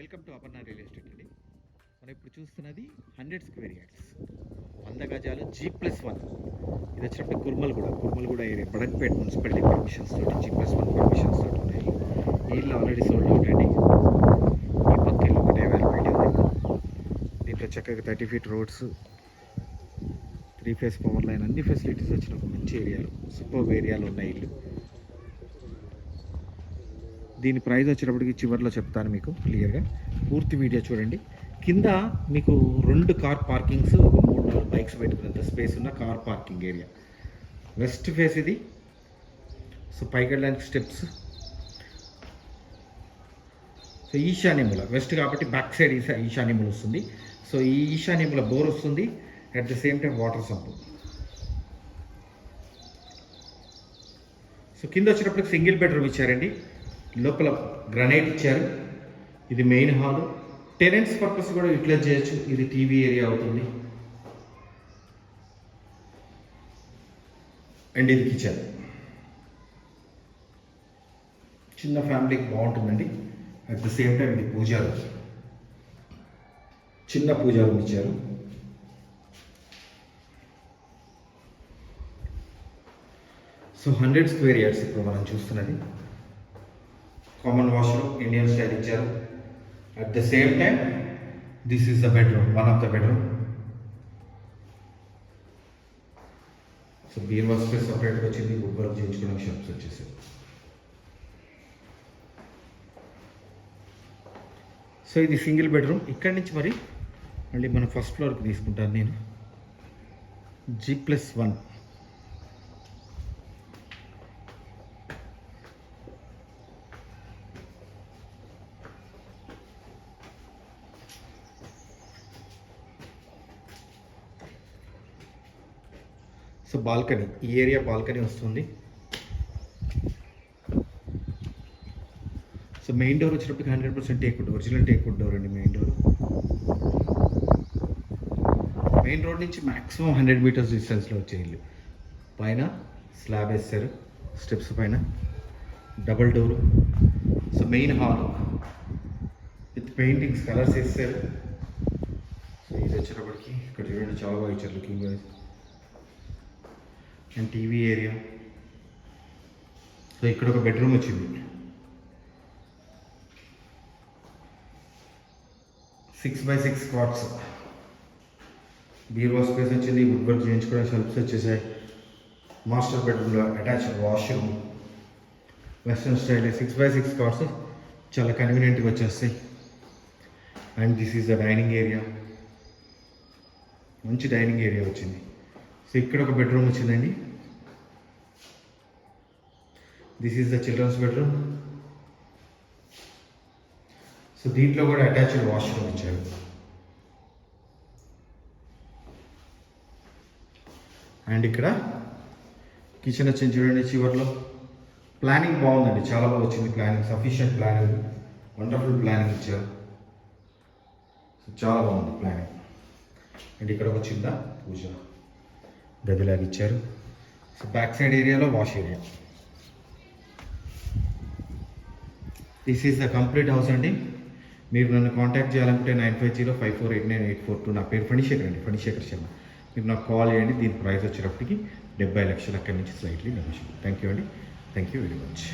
Welcome to Aparna real estate అండి. మనం ఇప్పుడు చూస్తున్నది హండ్రెడ్ స్క్వేర్ యార్డ్స్. వంద గజాలు జీ ప్లస్ వన్ ఇది వచ్చినప్పుడు కుర్మల్ కూడా కుర్మల్ కూడా ఏరియా. బడక్పేట్ మున్సిపాలిటీ పర్మిషన్స్ తోటి జీ ప్లస్ వన్ పర్మిషన్స్ తోటి ఉన్నాయి. ఈ ఆల్రెడీ సోల్డ్ అవుట్ అండి. ఈ పక్క ఇల్లు ఒకటే అవైలబిలిటీ ఉంది. దీంట్లో చక్కగా thirty feet roads three phase power line అన్ని ఫెసిలిటీస్ వచ్చిన ఒక మంచి ఏరియాలో సూపర్ ఏరియాలో ఉన్నాయి ఇల్లు. దీని ప్రైస్ వచ్చేటప్పటికి చివరిలో చెప్తాను మీకు క్లియర్గా. పూర్తి వీడియో చూడండి. కింద మీకు రెండు కార్ పార్కింగ్స్ ఒక మూడు నాలుగు బైక్స్ పెట్టుకునేంత స్పేస్ ఉన్న car parking area. West face ఇది. సో పైకి వెళ్ళడానికి స్టెప్స్ సో ఈశాన్యముల వెస్ట్ కాబట్టి బ్యాక్ సైడ్ ఈశా ఈశాన్యముల వస్తుంది. సో ఈ ఈశాన్యముల బోర్ వస్తుంది. At the same time water sump so కింద వచ్చేటప్పటికి సింగిల్ బెడ్రూమ్ ఇచ్చారండి. లోపల గ్రనైట్ ఇచ్చారు. ఇది మెయిన్ హాల్. టెనెంట్స్ పర్పస్ కూడా యూటిలైజ్ చేయొచ్చు. ఇది టీవీ ఏరియా అవుతుంది. అండ్ ఇది కిచెన్ చిన్న ఫ్యామిలీకి బాగుంటుందండి. అట్ ద సేమ్ టైం ఇది పూజా రూమ్ చిన్న పూజా రూమ్ ఇచ్చారు. సో హండ్రెడ్ స్క్వేర్ ఇయర్స్ ఇప్పుడు మనం చూస్తున్నది. కామన్ వాష్రూమ్ ఇండియన్ స్టైల్ ఇచ్చారు. At the same time this is the bedroom one of the bedroom so beer work space సపరేట్గా వచ్చింది వుడ్ వర్క్ చేయించుకోవడానికి షాప్స్ వచ్చేసాయి సో ఇది సింగిల్ బెడ్రూమ్ ఇక్కడి నుంచి మరి మళ్ళీ మనం ఫస్ట్ ఫ్లోర్కి తీసుకుంటాను నేను. G plus one so balcony ఈ ఏరియా బాల్కనీ వస్తుంది. సో మెయిన్ డోర్ వచ్చినప్పటికి hundred percent teak door original teak door అండి మెయిన్ డోర్. మెయిన్ రోడ్ నుంచి మ్యాక్సిమం హండ్రెడ్ మీటర్స్ డిస్టెన్స్లో వచ్చే ఇల్లు. పైన స్లాబ్ వేస్తారు స్టెప్స్ పైన. Double door. So main hall with paintings colours వేస్తారు. సో ఇది వచ్చేటప్పటికి ఇక్కడ చూడండి చాలా బాగా ఇచ్చారు looking wise. And TV area. So ఇక్కడ ఒక బెడ్రూమ్ వచ్చింది. సిక్స్ బై సిక్స్ క్వాట్స్ బీరువా స్పేస్ వచ్చింది వుడ్ వర్క్ చేయించుకోవడానికి సెల్ఫ్స్ వచ్చేసాయి మాస్టర్ బెడ్రూమ్లో attached washroom western style six by six quartz చాలా కన్వీనియంట్గా వచ్చేస్తాయి. And this is the dining area మంచి డైనింగ్ ఏరియా వచ్చింది. సో ఇక్కడ ఒక బెడ్రూమ్ వచ్చిందండి. This is the children's bedroom so దీంట్లో కూడా అటాచ్డ్ వాష్రూమ్ ఇచ్చారు. అండ్ ఇక్కడ కిచెన్ వచ్చింది చూడండి చివరిలో. ప్లానింగ్ బాగుందండి. చాలా బాగా వచ్చింది planning sufficient planning wonderful planning ఇచ్చారు. సో చాలా బాగుంది ప్లానింగ్ అండ్ ఇక్కడ ఒక చిన్న పూజ. గదిలాగా ఇచ్చారు. సో బ్యాక్ సైడ్ ఏరియాలో wash area. This is the complete house అండి. మీరు నన్ను కాంటాక్ట్ చేయాలనుకుంటే nine five zero five four eight nine eight four two నా పేరు ఫణిశేఖర్ అండి ఫణిశేఖర్ శర్మ. మీరు నాకు కాల్ చేయండి దీని ప్రైస్ వచ్చేటప్పటికి డెబ్బై లక్షల అక్కడి నుంచి స్లైట్లీ నెగోషియబుల్ థ్యాంక్ యూ అండి. Thank you very much